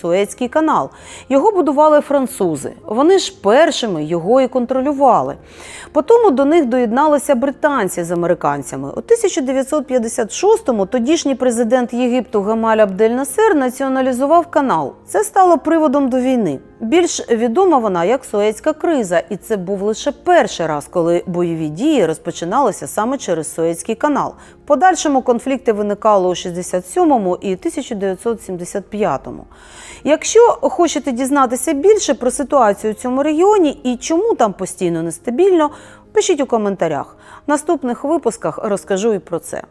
Суецький канал. Його будували французи. Вони ж першими його і контролювали. Потім до них доєдналися британці з американцями. У 1956-му тодішній президент Єгипту Гамаль Абдель Насер націоналізував канал. Це стало приводом до війни. Більш відома вона як Суецька криза, і це був лише перший раз, коли бойові дії розпочиналися саме через Суецький канал. В подальшому конфлікти виникали у 67-му і 1975-му. Якщо хочете дізнатися більше про ситуацію у цьому регіоні і чому там постійно нестабільно, пишіть у коментарях. В наступних випусках розкажу і про це.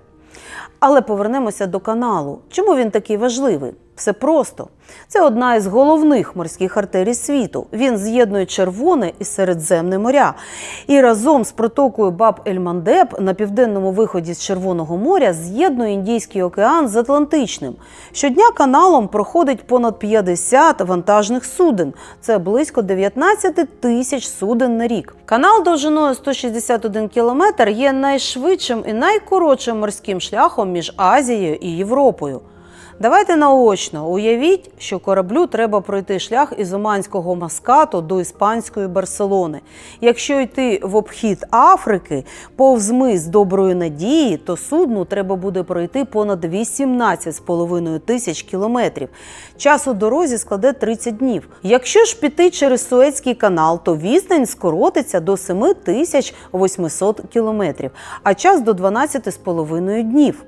Але повернемося до каналу. Чому він такий важливий? Все просто. Це одна із головних морських артерій світу. Він з'єднує Червоне і Середземне моря. І разом з протокою Баб-Ель-Мандеб на південному виході з Червоного моря з'єднує Індійський океан з Атлантичним. Щодня каналом проходить понад 50 вантажних суден. Це близько 19 тисяч суден на рік. Канал довжиною 161 кілометр є найшвидшим і найкоротшим морським шляхом між Азією і Європою. Давайте наочно уявіть, що кораблю треба пройти шлях із Оманського Маскату до іспанської Барселони. Якщо йти в обхід Африки повз мис доброї надії, то судну треба буде пройти понад 18,5 тисяч кілометрів. Час у дорозі складе 30 днів. Якщо ж піти через Суецький канал, то відстань скоротиться до 7800 кілометрів, а час до 12,5 днів.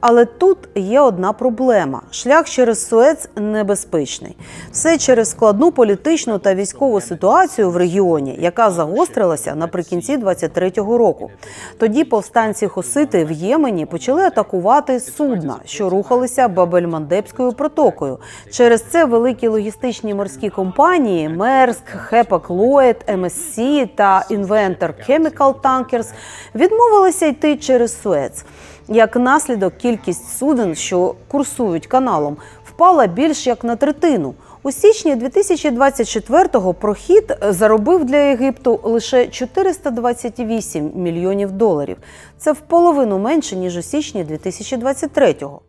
Але тут є одна проблема: шлях через Суец небезпечний. Все через складну політичну та військову ситуацію в регіоні, яка загострилася наприкінці 23-го року. Тоді повстанці Хосити в Ємені почали атакувати судна, що рухалися Бабель-Мандебською протокою. Через це великі логістичні морські компанії Мерск, Хепак Ллойд, МСС та Inventor Chemical Tankers відмовилися йти через Суец. Як наслідок, кількість суден, що курсують каналом, впала більш як на третину. У січні 2024-го прохід заробив для Єгипту лише 428 мільйонів доларів. Це в половину менше ніж у січні 2023-го.